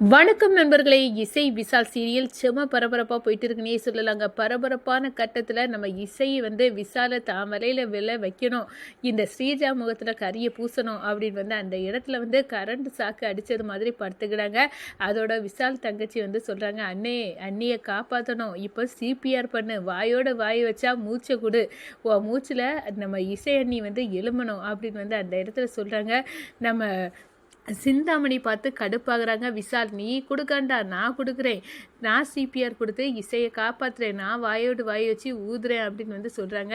வணக்கம் நண்பர்களே இசை விசால் சீரியல் செம பரபரப்பாக போயிட்டு இருக்குன்னே சொல்லலாங்க. பரபரப்பான கட்டத்தில் நம்ம இசையை வந்து விசாலை தாமரையில் விலை வைக்கணும். இந்த ஸ்ரீஜா முகத்தில் கரியை பூசணும் அப்படின்னு வந்து அந்த இடத்துல வந்து கரண்ட் சாக்கு அடித்தது மாதிரி படுத்துக்கிறாங்க. அதோட விசால் தங்கச்சி வந்து சொல்கிறாங்க அண்ணே அண்ணியை காப்பாற்றணும் இப்போ சிபிஆர் பண்ணு. வாயோட வாய் வச்சா மூச்சை கொடு. ஓ மூச்சில் நம்ம இசை அண்ணி வந்து எழுமணும் அப்படின்னு வந்து அந்த இடத்துல சொல்கிறாங்க நம்ம சிந்தாமணி பார்த்து கடுப்பாகிறாங்க. விசால் நீ கொடுக்கண்டா நான் கொடுக்குறேன். நான் சிபிஆர் கொடுத்து இசையை காப்பாற்றுறேன் நான் வாயோடு வாய் வச்சு ஊதுறேன் அப்படின்னு வந்து சொல்கிறாங்க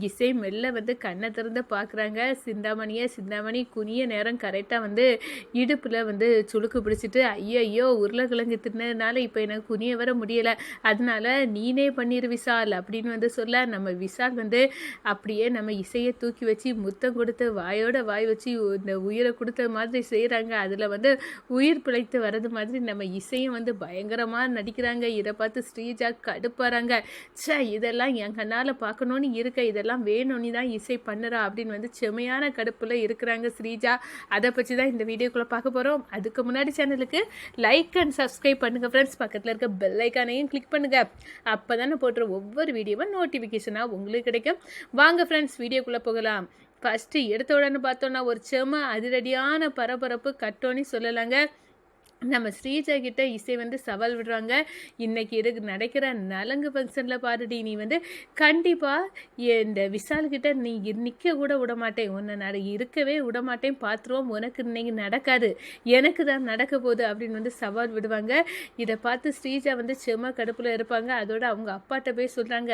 இசை மெல்ல வந்து கண்ணை திறந்து பார்க்குறாங்க சிந்தாமணியை சிந்தாமணி குனிய நேரம் கரெக்டாக வந்து இடுப்பில் வந்து சுளுக்கு பிடிச்சிட்டு ஐயோ ஐயோ உருளைக்கிழங்கு தின்னதுனால இப்போ எனக்கு குனிய வர முடியலை. அதனால நீனே பண்ணிடு விசால் அப்படின்னு வந்து சொல்ல நம்ம விசால் வந்து அப்படியே நம்ம இசையை தூக்கி வச்சு முத்தம் கொடுத்து வாயோட வாய் வச்சு இந்த உயிரை கொடுத்த மாதிரி செய்கிறாங்க அதில் வந்து உயிர் பிழைத்து வர்றது மாதிரி நம்ம இசையும் வந்து பயங்கரமாக நடிக்கிறாங்க. இதை பார்த்து ஸ்ரீஜா கடுப்பாராங்க சே இதெல்லாம் என் கண்ணால் பார்க்கணுன்னு இருக்க. இதெல்லாம் வேணும்னு தான் இசை பண்ணுறா அப்படின்னு வந்து செமையான கடுப்பில் இருக்கிறாங்க ஸ்ரீஜா. அதை பற்றி தான் இந்த வீடியோக்குள்ளே பார்க்க போகிறோம் அதுக்கு முன்னாடி சேனலுக்கு லைக் அண்ட் சப்ஸ்கிரைப் பண்ணுங்கள் ஃப்ரெண்ட்ஸ் பக்கத்தில் இருக்க பெல் ஐக்கானையும் கிளிக் பண்ணுங்கள் அப்போ தானே போடுற ஒவ்வொரு வீடியோவும் நோட்டிஃபிகேஷனாக உங்களுக்கு கிடைக்கும். வாங்க ஃப்ரெண்ட்ஸ் வீடியோக்குள்ளே போகலாம். ஃபஸ்ட்டு எடுத்த உடனே பார்த்தோன்னா ஒரு செம அதிரடியான பரபரப்பு கட்டோன்னு சொல்லலாங்க. நம்ம ஸ்ரீஜா கிட்ட இசை வந்து சவால் விடுறாங்க. இன்னைக்கு இருக்கு நடக்கிற நலங்கு ஃபங்க்ஷனில் பாருடி நீ வந்து கண்டிப்பாக இந்த விசால்கிட்ட நீ நிற்க கூட விட மாட்டேன். உன்னை நட இருக்கவே விட மாட்டேன். பார்த்துருவோம் உனக்கு இன்னைக்கு நடக்காது. எனக்கு தான் நடக்க போகுது அப்படின்னு வந்து சவால் விடுவாங்க. இதை பார்த்து ஸ்ரீஜா வந்து செம கடுப்பில் இருப்பாங்க. அதோட அவங்க அப்பாட்ட போய் சொல்கிறாங்க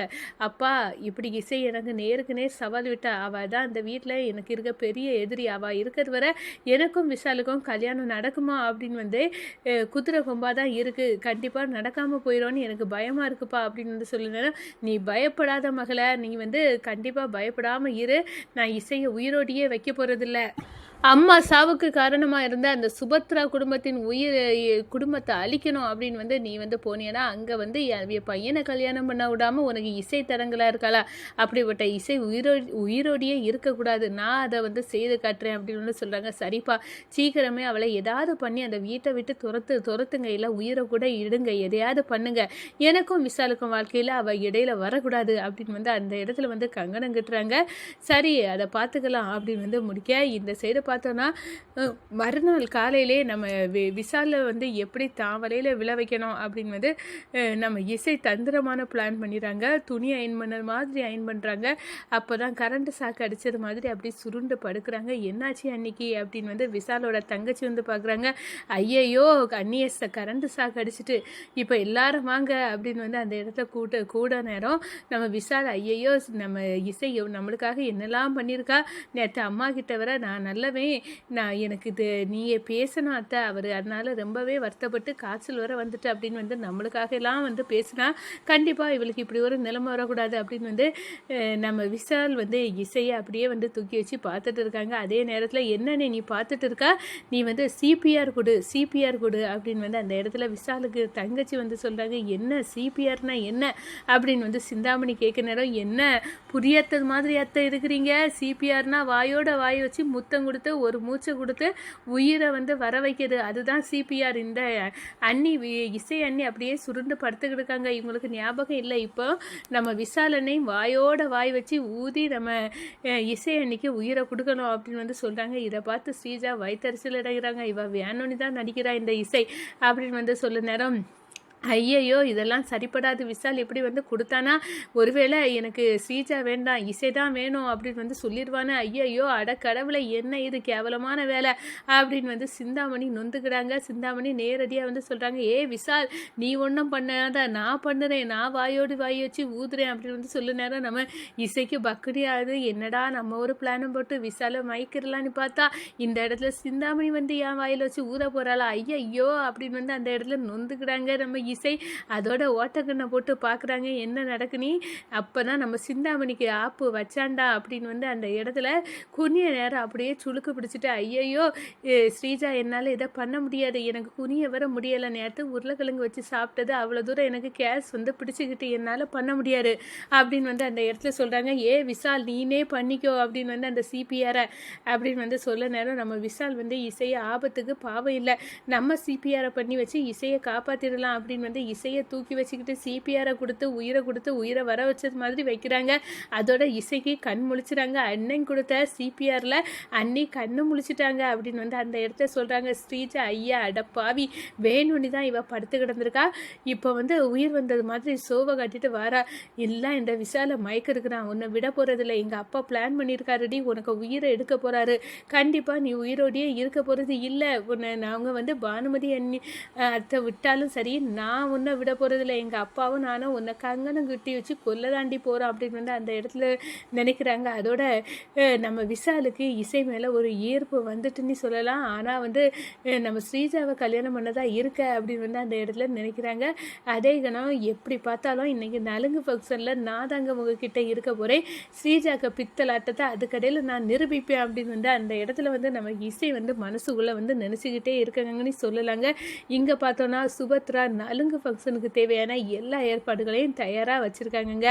அப்பா இப்படி இசை எனக்கு நேருக்கு நேர் சவால் விட்டா அவள் தான் அந்த வீட்டில் எனக்கு இருக்க பெரிய எதிரி. அவள் இருக்கிறது வரை எனக்கும் விஷாலுக்கும் கல்யாணம் நடக்குமா அப்படின்னு வந்து குதிரை கொம்பாக தான் இருக்குது கண்டிப்பாக நடக்காமல் போயிடும்னு எனக்கு பயமாக இருக்குப்பா அப்படின்னு வந்து சொல்லுனேன் நீ பயப்படாத மகளை நீ வந்து கண்டிப்பாக பயப்படாமல் இரு. நான் இசையை உயிரோடையே வைக்க போகிறதில்ல அம்மா சாவுக்கு காரணமாக இருந்த அந்த சுபத்ரா குடும்பத்தின் உயிர் குடும்பத்தை அழிக்கணும் அப்படின்னு வந்து நீ வந்து போனியனா அங்கே வந்து என் பையனை கல்யாணம் பண்ண விடாமல் உனக்கு இசை தரங்களா இருக்காளா? அப்படிப்பட்ட இசை உயிரோ உயிரோடையே இருக்கக்கூடாது. நான் அதை வந்து செய்து காட்டுறேன் அப்படின்னு சொல்கிறாங்க சரிப்பா சீக்கிரமே அவளை ஏதாவது பண்ணி அந்த வீட்டை விட்டு துரத்து துரத்துங்க. இல்லை உயிரை கூட இடுங்க. எதையாவது பண்ணுங்க. எனக்கும் விசாலுக்கும் வாழ்க்கையில் அவள் இடையில வரக்கூடாது அப்படின்னு வந்து அந்த இடத்துல வந்து கங்கணம் கட்டுறாங்க. சரி அதை பார்த்துக்கலாம் அப்படின்னு வந்து முடிக்க இந்த சைடு பார்த்தோன்னா மறுநாள் காலையிலே நம்ம வி விசாலில் வந்து எப்படி தாவலையில் விழ வைக்கணும் அப்படின்னு வந்து நம்ம இசை தந்திரமான பிளான் பண்ணிடுறாங்க. துணி அயன் பண்ண மாதிரி அயன் பண்ணுறாங்க அப்போ தான் கரண்ட்டு சாக்கு அடித்தது மாதிரி அப்படியே சுருண்டு படுக்கிறாங்க. என்னாச்சு அன்னைக்கு அப்படின்னு வந்து விசாலோட தங்கச்சி வந்து பார்க்குறாங்க. ஐயையோ அந்நிய கரண்ட்டு கரண்ட் சாக்கு அடிச்சிட்டு இப்போ எல்லாரும் வாங்க அப்படின்னு வந்து அந்த இடத்த கூட்ட கூட நேரம் நம்ம விசால் ஐயையோ நம்ம இசை நம்மளுக்காக என்னெல்லாம் பண்ணியிருக்கா? நேற்று அம்மா கிட்ட வர நான் நல்லவே நான் எனக்கு இது நீயே பேசினாத்த அத்தை. அவர் அதனால் ரொம்பவே வருத்தப்பட்டு காய்ச்சல் வர வந்துட்டு அப்படின்னு வந்து நம்மளுக்காக எல்லாம் வந்து பேசினா கண்டிப்பாக இவளுக்கு இப்படி ஒரு நிலைமை வரக்கூடாது. அப்படின்னு வந்து நம்ம விசால் வந்து இசையை அப்படியே வந்து தூக்கி வச்சு பார்த்துட்டு இருக்காங்க. அதே நேரத்தில் என்னென்ன நீ பார்த்துட்டு இருக்கா? நீ வந்து சிபிஆர் கொடு சிபிஆர் கொடு. அப்படின்னு வந்து அந்த இடத்துல விசாலுக்கு தங்கச்சி வந்து சொல்கிறாங்க என்ன சிபிஆர்னா என்ன? அப்படின்னு வந்து சிந்தாமணி கேட்க நேரம் என்ன புரியாதது மாதிரி அத்தை இருக்கிறீங்க? சிபிஆர்னா வாயோட வாய் வச்சு முத்தம் கொடுத்து ஒரு மூச்சை கொடுத்து உயிரை வந்து வர வைக்கிறது அதுதான் சிபிஆர் இந்த அண்ணி இசை அண்ணி அப்படியே சுருண்டு படுத்துக்கிட்டு இருக்காங்க. இவங்களுக்கு ஞாபகம் இல்லை. இப்போ நம்ம விசாலனை வாயோட வாய் வச்சு ஊதி நம்ம இசை அன்னைக்கு உயிரை கொடுக்கணும் அப்படின்னு வந்து சொல்கிறாங்க இதை பார்த்து ஸ்ரீஜா வயிற்றுச்சல் அடைகிறாங்க. இவள் வேணும்னு தான் நடிக்கிறா இந்த இசை அப்படின்னு வந்து சொல்ல நேரம் ஐயையோ இதெல்லாம் சரிப்படாது. விசால் இப்படி வந்து கொடுத்தானா? ஒருவேளை எனக்கு ஸ்ரீஜா வேண்டாம் இசை தான் வேணும் அப்படின்னு வந்து சொல்லிடுவானே. ஐயையோ அட கடவுளை என்ன இது கேவலமான வேலை அப்படின்னு வந்து சிந்தாமணி நொந்துக்கிறாங்க. சிந்தாமணி நேரடியாக வந்து சொல்கிறாங்க ஏ விசால் நீ ஒன்றும் பண்ணாத. நான் பண்ணுறேன். நான் வாயோடு வாய் வச்சு ஊதுறேன். அப்படின்னு வந்து சொல்ல நேரம் நம்ம இசைக்கு பக்குடியாது என்னடா நம்ம ஒரு பிளானும் போட்டு விசாலை மயக்கிறலான்னு பார்த்தா இந்த இடத்துல சிந்தாமணி வந்து என் வாயில் வச்சு ஊத போகிறாளா ஐயையோ அப்படின்னு வந்து அந்த இடத்துல நொந்துக்கிறாங்க நம்ம இசை. அதோட ஓட்டக்கண்ணை போட்டு பார்க்குறாங்க என்ன நடக்குனி அப்போ தான் நம்ம சிந்தாமணிக்கு ஆப்பு வச்சாண்டா அப்படின்னு வந்து அந்த இடத்துல குனிய நேரம் அப்படியே சுழுக்கு பிடிச்சிட்டு ஐயையோ ஸ்ரீஜா என்னால் இதை பண்ண முடியாது. எனக்கு குனிய வர முடியலை. நேரத்து உருளைக்கிழங்கு வச்சு சாப்பிட்டது. அவ்வளோ தூரம் எனக்கு கேஸ் வந்து பிடிச்சிக்கிட்டு என்னால் பண்ண முடியாது. அப்படின்னு வந்து அந்த இடத்துல சொல்கிறாங்க ஏ விஷால் நீனே பண்ணிக்கோ. அப்படின்னு வந்து அந்த சிபிஆரை அப்படின்னு வந்து சொல்ல நேரம் நம்ம விஷால் வந்து இசையை ஆபத்துக்கு பாவம் இல்லை. நம்ம சிபிஆரை பண்ணி வச்சு இசையை காப்பாற்றிடலாம் அப்படின்னு வந்து இசையை தூக்கி வச்சுக்கிட்டு சிபிஆரை கொடுத்து உயிரை கொடுத்து உயிரை வர வச்சது மாதிரி வைக்கிறாங்க. அதோட இசைக்கு கண் முழிச்சிட்டாங்க அண்ணன் கொடுத்த சிபிஆரில் அன்னி கண்ணு முழிச்சிட்டாங்க அப்படின்னு வந்து அந்த இடத்த சொல்கிறாங்க ஸ்ரீஜா ஐயா அடப்பாவி வேணும்னு தான் இவ படுத்து கிடந்திருக்கா. இப்போ வந்து உயிர் வந்தது மாதிரி சோவை கட்டிட்டு வாரா. எல்லாம் இந்த விசால மயக்க இருக்கிறான். உன்னை விட போகிறதில்ல எங்கள் அப்பா பிளான் பண்ணியிருக்காருடி. உனக்கு உயிரை எடுக்க போகிறாரு கண்டிப்பாக நீ உயிரோடையே இருக்க போகிறது இல்லை. உன்னை நாங்கள் வந்து பானுமதி அண்ணி அத்தை விட்டாலும் சரி நான் நான் உன்னை விட போகிறதில்ல எங்கள் அப்பாவும் நானும் உன்னை கங்கனம் கட்டி வச்சு கொல்ல தாண்டி போகிறோம் அப்படின்னு வந்து அந்த இடத்துல நினைக்கிறாங்க. அதோட நம்ம விஷாலுக்கு இசை மேலே ஒரு ஈர்ப்பு வந்துட்டுன்னு சொல்லலாம். ஆனால் வந்து நம்ம ஸ்ரீஜாவை கல்யாணம் பண்ணதா இருக்க அப்படின்னு வந்து அந்த இடத்துல நினைக்கிறாங்க. அதே கணம் எப்படி பார்த்தாலும் இன்றைக்கி நலுங்கு ஃபங்க்ஷனில் நான் தாங்க உங்ககிட்ட இருக்க போகிறேன் ஸ்ரீஜாக்க பித்தலாட்டத்தை அதுக்கடையில் நான் நிரூபிப்பேன் அப்படின்னு வந்து அந்த இடத்துல வந்து நம்ம இசை வந்து மனசுக்குள்ளே வந்து நினச்சிக்கிட்டே இருக்காங்கன்னு சொல்லலாங்க. இங்கே பார்த்தோன்னா சுபத்ரா நலு நலுங்கு ஃபங்க்ஷனுக்கு தேவையான எல்லா ஏற்பாடுகளையும் தயாராக வச்சுருக்காங்கங்க.